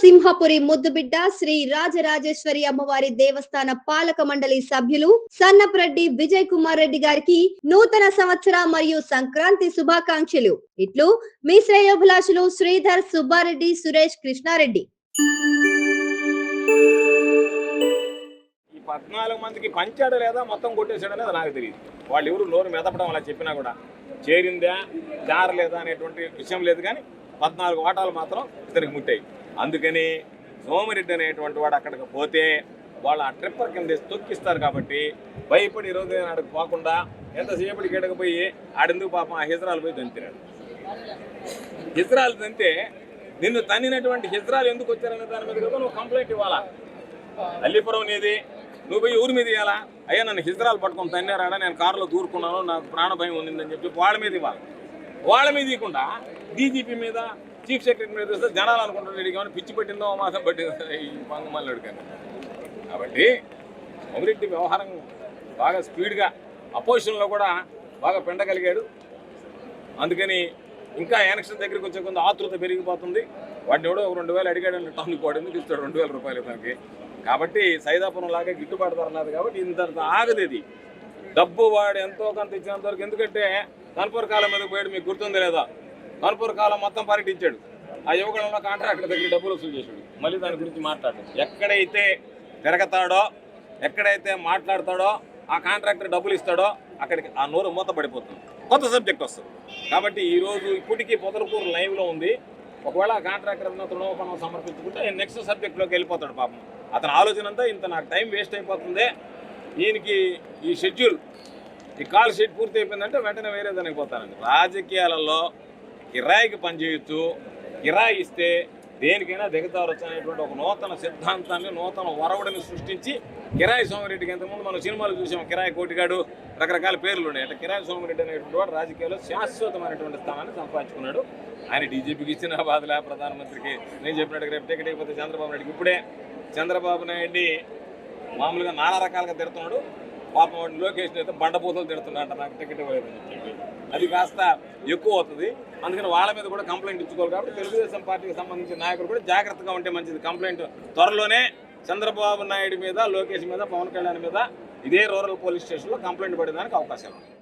సింహపురి ముద్దుబిడ్డ శ్రీ రాజరాజేశ్వరి అమ్మవారి దేవస్థాన పాలక మండలి సభ్యులు సన్నప్రెడ్డి విజయ్ కుమార్ రెడ్డి గారికి నూతన సంవత్సర మరియు సంక్రాంతి శుభాకాంక్షలు. ఇట్లు మీ శ్రేయోభిలాషులు శ్రీధర్ సుబ్బారెడ్డి సురేష్ కృష్ణారెడ్డి. పద్నాలుగు మందికి పంచాడు లేదా మొత్తం కొట్టేశాడు అనేది నాకు తెలియదు. వాళ్ళు ఎవరు నోరు మెదపడం అలా చెప్పినా కూడా చేరిందా జారలేదా అనేటువంటి విషయం లేదు కానీ పద్నాలుగు ఓటాలు మాత్రం ఇతనికి ముట్టాయి. అందుకని సోమిరెడ్డి అనేటువంటి వాడు అక్కడికి పోతే వాళ్ళు ఆ ట్రిప్పర్ కింద తొక్కిస్తారు కాబట్టి భయపడి ఈరోజు రోజు పోకుండా ఎంతసేపటికి ఎడక పోయి ఆడెందుకు పాపం ఆ హిజరాలు పోయి దంతినాడు హిజరాలు దంతే నిన్ను తన్నినటువంటి హిజరాలు ఎందుకు వచ్చారనే దాని మీద కదా నువ్వు కంప్లైంట్ ఇవ్వాలా? అల్లిపురం నీది నువ్వు పోయి ఊరి మీద ఇవ్వాలా అయ్యా నన్ను హిజరాలు పట్టుకొని తన్నారాడా? నేను కారులో దూరుకున్నాను నాకు ప్రాణ భయం ఉందని చెప్పి వాళ్ళ మీద ఇవ్వాలి? వాళ్ళ మీద ఇవ్వకుండా డీజీపీ మీద చీఫ్ సెక్రటరీ మీద వస్తే జనాలు అనుకుంటారు ఏమైనా పిచ్చి పట్టిందో మాసం పట్టిందో ఈ పంగమల్లుడు కానీ కాబట్టి అభివృద్ధి వ్యవహారం బాగా స్పీడ్గా అపోజిషన్లో కూడా బాగా పెండగలిగాడు. అందుకని ఇంకా ఎలక్షన్ దగ్గరికి వచ్చే కొంత ఆతృత పెరిగిపోతుంది. వాడిని ఎవడో ఒక రెండు వేలు అడిగాడని టౌన్కి వాడు ఇస్తాడు? రెండు వేల రూపాయలు దానికి కాబట్టి సైదాపురం లాగా గిట్టుబాటు ధర లేదు కాబట్టి ఇంత ఆగదు ఇది. డబ్బు వాడు ఎంతో కొంత ఇచ్చినంత వరకు ఎందుకంటే కన్పూర్ కాలం మీద పోయాడు మీకు గుర్తుంది లేదా? కన్పూర్ కాలం మొత్తం పర్యటించాడు ఆ యువకులంలో కాంట్రాక్టర్ దగ్గర డబ్బులు వసూలు చేశాడు. మళ్ళీ దాని గురించి మాట్లాడు ఎక్కడైతే తిరగతాడో ఎక్కడైతే మాట్లాడతాడో ఆ కాంట్రాక్టర్ డబ్బులు ఇస్తాడో అక్కడికి ఆ నోరు మూత పడిపోతుంది కొత్త సబ్జెక్ట్ వస్తుంది. కాబట్టి ఈరోజు ఇప్పటికీ పొదలకూరు లైవ్లో ఉంది. ఒకవేళ ఆ కాంట్రాక్టర్ ఏదైనా తృణోపణం సమర్పించుకుంటే నెక్స్ట్ సబ్జెక్ట్లోకి వెళ్ళిపోతాడు పాపం. అతని ఆలోచన అంతా ఇంత నాకు టైం వేస్ట్ అయిపోతుంది. ఈయనకి ఈ షెడ్యూల్ ఈ కాల్ షీట్ పూర్తి అయిపోయిందంటే వెంటనే వేరే దానికి పోతానండి. రాజకీయాలలో కిరాయికి పనిచేయొచ్చు కిరాయి ఇస్తే దేనికైనా దిగతారొచ్చు అనేటువంటి ఒక నూతన సిద్ధాంతాన్ని నూతన వరవడిని సృష్టించి కిరాయి సోమరెడ్డికి ఇంతకుముందు మనం సినిమాలు చూసాం కిరాయి కోటిగాడు రకరకాల పేర్లు ఉన్నాయి. అంటే కిరాయి సోమరెడ్డి అనేటువంటి వాడు రాజకీయాల్లో శాశ్వతమైనటువంటి స్థానాన్ని సంపాదించుకున్నాడు. ఆయన డీజీపీకి ఇచ్చిన బాధలే ప్రధానమంత్రికి. నేను చెప్పినట్టు రేపు టికెట్ అయిపోతే చంద్రబాబు నాయుడికి ఇప్పుడే. చంద్రబాబు నాయుడిని మామూలుగా నానా రకాలుగా తిడుతున్నాడు. పాపం లోకేష్ అయితే బండపూతలు తిడుతున్నాడు నాకు టికెట్ ఇవ్వలేదని చెప్పి. అది కాస్త ఎక్కువ అవుతుంది. అందుకని వాళ్ళ మీద కూడా కంప్లైంట్ ఇచ్చుకోవాలి కాబట్టి తెలుగుదేశం పార్టీకి సంబంధించిన నాయకులు కూడా జాగ్రత్తగా ఉంటే మంచిది. కంప్లైంట్ త్వరలోనే చంద్రబాబు నాయుడు మీద లోకేష్ మీద పవన్ కళ్యాణ్ మీద ఇదే రూరల్ పోలీస్ స్టేషన్లో కంప్లైంట్ పడేదానికి అవకాశాలు ఉన్నాయి.